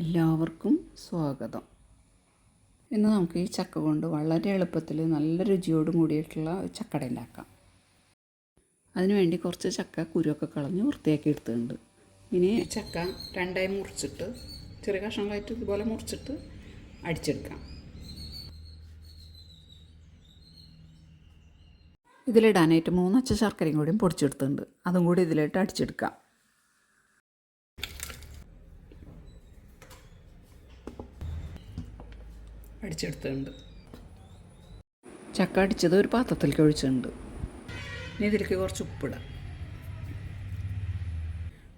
എല്ലാവർക്കും സ്വാഗതം. ഇന്ന് നമുക്ക് ഈ ചക്ക കൊണ്ട് വളരെ എളുപ്പത്തിൽ നല്ല രുചിയോടും കൂടിയിട്ടുള്ള ചക്കട ഉണ്ടാക്കാം. അതിനുവേണ്ടി കുറച്ച് ചക്ക കുരുവൊക്കെ കളഞ്ഞ് വൃത്തിയാക്കി എടുത്തിട്ടുണ്ട്. ഇനി ചക്ക രണ്ടായി മുറിച്ചിട്ട് ചെറിയ കഷ്ണങ്ങളായിട്ട് ഇതുപോലെ മുറിച്ചിട്ട് അടിച്ചെടുക്കാം. ഇതിലിടാനായിട്ട് മൂന്നച്ച ശർക്കരയും കൂടിയും പൊടിച്ചെടുത്തിട്ടുണ്ട്. അതും കൂടി ഇതിലിട്ട് അടിച്ചെടുക്കാം. അടിച്ചെടുത്തിട്ടുണ്ട്. ചക്ക അടിച്ചത് ഒരു പാത്രത്തിലേക്ക് ഒഴിച്ചിട്ടുണ്ട്. ഇനി ഇതിലേക്ക് കുറച്ച് ഉപ്പിടാം.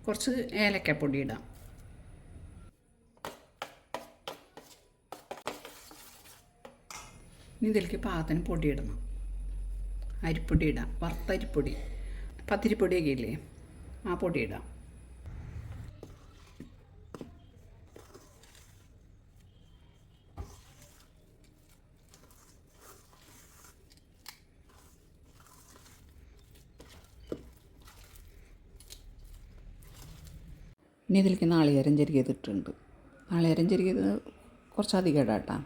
കുറച്ച് ഏലക്കപ്പൊടി ഇടാം. ഇനി ഇതിലേക്ക് പാകത്തിന് പൊടി ഇടണം. അരിപ്പൊടി ഇടാം. വറുത്ത അരിപ്പൊടി. പത്തിരിപ്പൊടിയൊക്കെ ഇല്ലേ? ആ പൊടി ഇടാം. ഇനി ഇതിലേക്ക് നാളികേരം ചെരുകിയതിട്ടുണ്ട് നാളികേരം ചെരുകിയത് കുറച്ചധികം ഇടാം കേട്ടോ.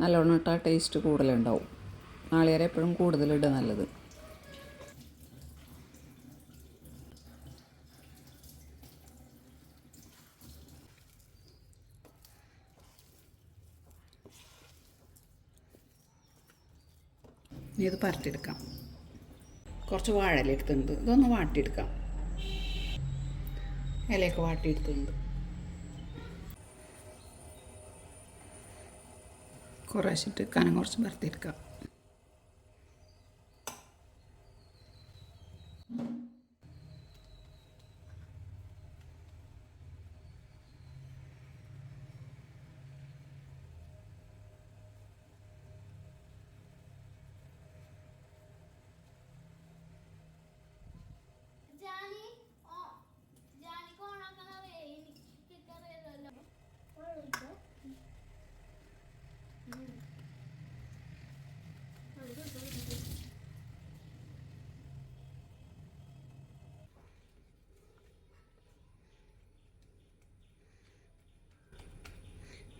നല്ലോണം ഇട്ടാൽ ടേസ്റ്റ് കൂടുതലുണ്ടാവും. നാളികേരം എപ്പോഴും കൂടുതലിടുക നല്ലത്. ഇത് പരട്ടിയെടുക്കാം കുറച്ച് വാഴയില എടുത്തിട്ടുണ്ട്. ഇതൊന്ന് വാട്ടിയെടുക്കാം. ഇലയൊക്കെ വാട്ടിയെടുത്തുണ്ട് കുറേശ്ശിട്ട് കനം കുറച്ച് പരത്തിയെടുക്കാം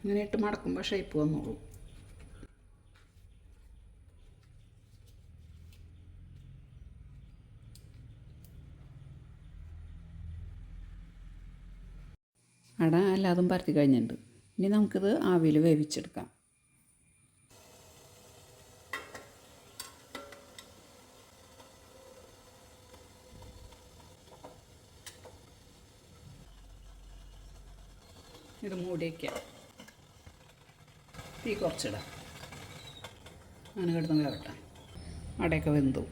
ഇങ്ങനെ ഇട്ട് മടക്കുമ്പോൾ ഷേപ്പ് വന്നോളൂ. അട എല്ലാതും പരത്തി കഴിഞ്ഞിട്ടുണ്ട്. ഇനി നമുക്കിത് ആവിയിൽ വേവിച്ചെടുക്കാം. ഇത് മൂടിയേക്കാം തീ കുറച്ചിടാം. അങ്ങനെ കിടന്ന് വേവട്ടെ അടയൊക്കെ വെന്തു.